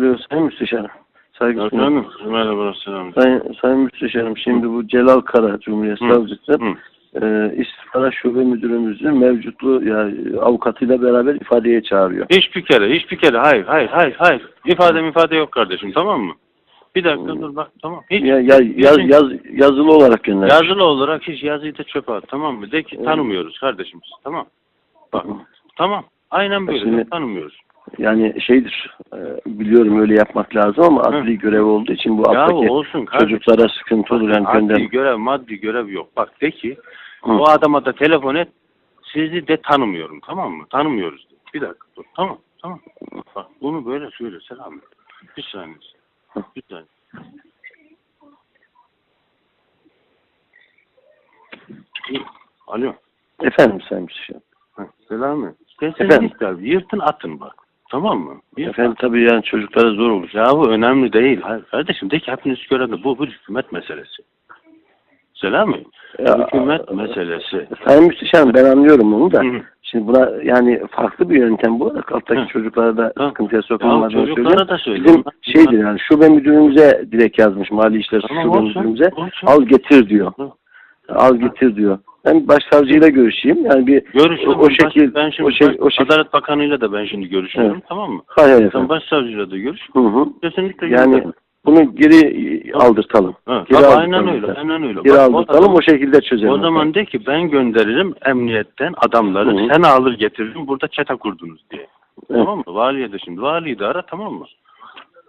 Alo Sayın Müsteşarım. Saygı. Efendim? Merhaba selam. Sayın, Sayın Müsteşarım şimdi bu Celal Kara Cumhuriyet Hı, Savcısı Hı. e, İstihbarat Şube Müdürümüzün mevcutluğu yani avukatıyla beraber ifadeye çağırıyor. Hiçbir kere, hiçbir kere. Hayır, hayır, hayır, hayır. İfade ifade yok kardeşim, tamam mı? Bir dakika dur bak, tamam. Hiç, Ya, ya, yaz, yaz, yazılı olarak göndermiş. yazılı olarak hiç yazıyı da çöpe at, tamam mı? De ki tanımıyoruz kardeşimiz, tamam. Bak, tamam. Aynen böyle, Şimdi- tanımıyoruz. Yani şeydir e, biliyorum öyle yapmak lazım ama adli görev olduğu için bu Ya alttaki olsun kardeşim. çocuklara sıkıntı olur yani Adli gönder. görev, maddi görev yok. Bak de ki, Hı. o adama da telefon et, sizi de tanımıyorum, tamam mı? Tanımıyoruz. de. Bir dakika dur, tamam, tamam. Bak bunu böyle söyle, selam. Bir saniye. Hı. Bir saniye. Alo. Efendim Sayın Müsteşarım. Heh, Selami. Efendim? Abi. Yırtın atın bak. Tamam mı? Efendim tabii yani çocuklara zor olur. Ya bu önemli değil. Hayır kardeşim de ki hepiniz görevde. Bu bir hükümet meselesi. Selami. Ya, hükümet meselesi. Sayın Müsteşarım ben anlıyorum onu da. Hı. Şimdi buna yani farklı bir yöntem bu alttaki Hı. çocuklara da Hı. sıkıntıya Ya sokulmadığını çocuklara söylüyorum. da söyle. Bizim şeydir yani şube müdürümüze direkt yazmış Mali İşler Tamam, Şube olsun, Müdürümüze. olsun. Al getir diyor. Hı. Al getir diyor. Ben başsavcıyla görüşeyim. Yani bir Görüşürüz. o, o şekil ben şimdi o şey o şey Adalet Bakanı'yla da ben şimdi görüşüyorum. Evet. Tamam mı? hayır hayır Sen başsavcıyla da görüş. Hı hı. Kesinlikle Yani gönderin. bunu geri aldırtalım. Ha, Geri tabii aldırtalım. aynen öyle. Aynen öyle. Geri Bak, o aldırtalım zaman- o şekilde çözelim. O zaman de ki ben gönderirim emniyetten adamları Hı. sen alır getiririm burada çete kurdunuz diye. Evet. Tamam mı? Valiye de şimdi. Valiyi de ara tamam mı?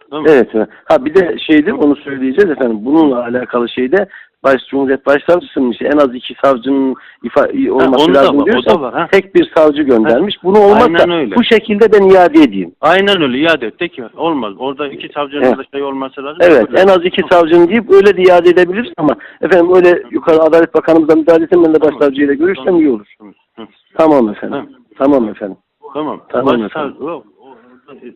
Tamam. Evet. evet. Ha bir de şeydir onu söyleyeceğiz efendim. Bununla alakalı şeyde Baş Cumhuriyet Başsavcısının işte en az iki savcının ifa olması da lazım var, o diyorsa da var, ha. tek bir savcı göndermiş. Bunu olmazsa bu şekilde ben iade edeyim. Aynen öyle iade et de ki olmaz. Orada iki savcının Evet. da şey olması lazım. Evet Öyle. en az iki savcının deyip öyle de iade edebiliriz ama efendim öyle yukarı Adalet Bakanımıza müdahale etsem ben de Tamam. başsavcıyla görüşsem Tamam. iyi olur. Hı. Tamam efendim. Hı. Tamam efendim. Tamam. Tamam Başsav- efendim. E,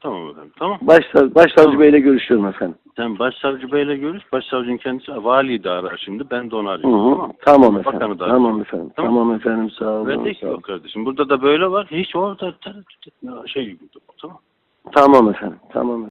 Tamam efendim. Tamam. Başsav Başsavcı Tamam. Bey'le görüşüyorum efendim. Sen başsavcı beyle görüş. Başsavcının kendisi valiyi de arar şimdi. Ben de onu Hı hı. Tamam. Tamam efendim. Bakanı da Tamam efendim. Tamam. Tamam efendim sağ olun. Ve de ki yok kardeşim. Burada da böyle var. Hiç orada. Şey, tamam. Tamam efendim. Tamam.